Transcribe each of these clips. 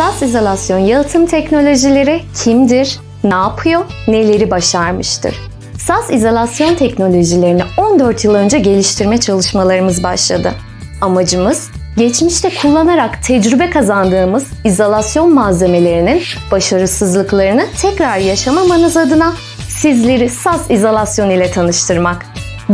SAS izolasyon yalıtım teknolojileri kimdir, ne yapıyor, neleri başarmıştır? SAS izolasyon teknolojilerini 14 yıl önce geliştirme çalışmalarımız başladı. Amacımız geçmişte kullanarak tecrübe kazandığımız izolasyon malzemelerinin başarısızlıklarını tekrar yaşamamanız adına sizleri SAS izolasyon ile tanıştırmak.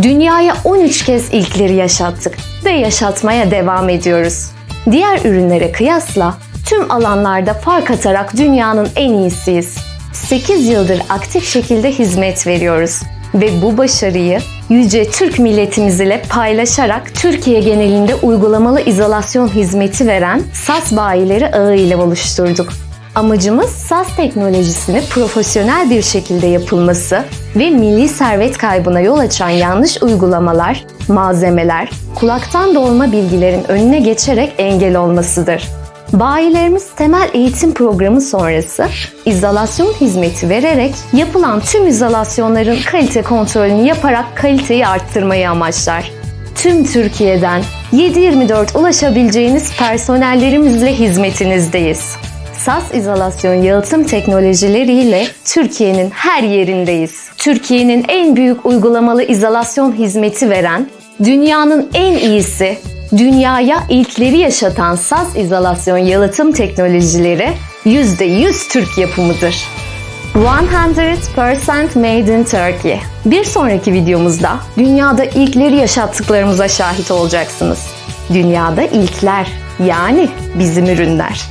Dünyaya 13 kez ilkleri yaşattık ve yaşatmaya devam ediyoruz. Diğer ürünlere kıyasla tüm alanlarda fark atarak dünyanın en iyisiyiz. 8 yıldır aktif şekilde hizmet veriyoruz ve bu başarıyı yüce Türk milletimiz ile paylaşarak Türkiye genelinde uygulamalı izolasyon hizmeti veren SAS bayileri ağı ile oluşturduk. Amacımız SAS teknolojisini profesyonel bir şekilde yapılması ve milli servet kaybına yol açan yanlış uygulamalar, malzemeler, kulaktan dolma bilgilerin önüne geçerek engel olmasıdır. Bayilerimiz temel eğitim programı sonrası izolasyon hizmeti vererek yapılan tüm izolasyonların kalite kontrolünü yaparak kaliteyi arttırmayı amaçlar. Tüm Türkiye'den 7-24 ulaşabileceğiniz personellerimizle hizmetinizdeyiz. SAS izolasyon yalıtım teknolojileriyle Türkiye'nin her yerindeyiz. Türkiye'nin en büyük uygulamalı izolasyon hizmeti veren, dünyanın en iyisi, dünyaya ilkleri yaşatan SAS izolasyon yalıtım teknolojileri %100 Türk yapımıdır. 100% made in Turkey. Bir sonraki videomuzda dünyada ilkleri yaşattıklarımıza şahit olacaksınız. Dünyada ilkler yani bizim ürünler.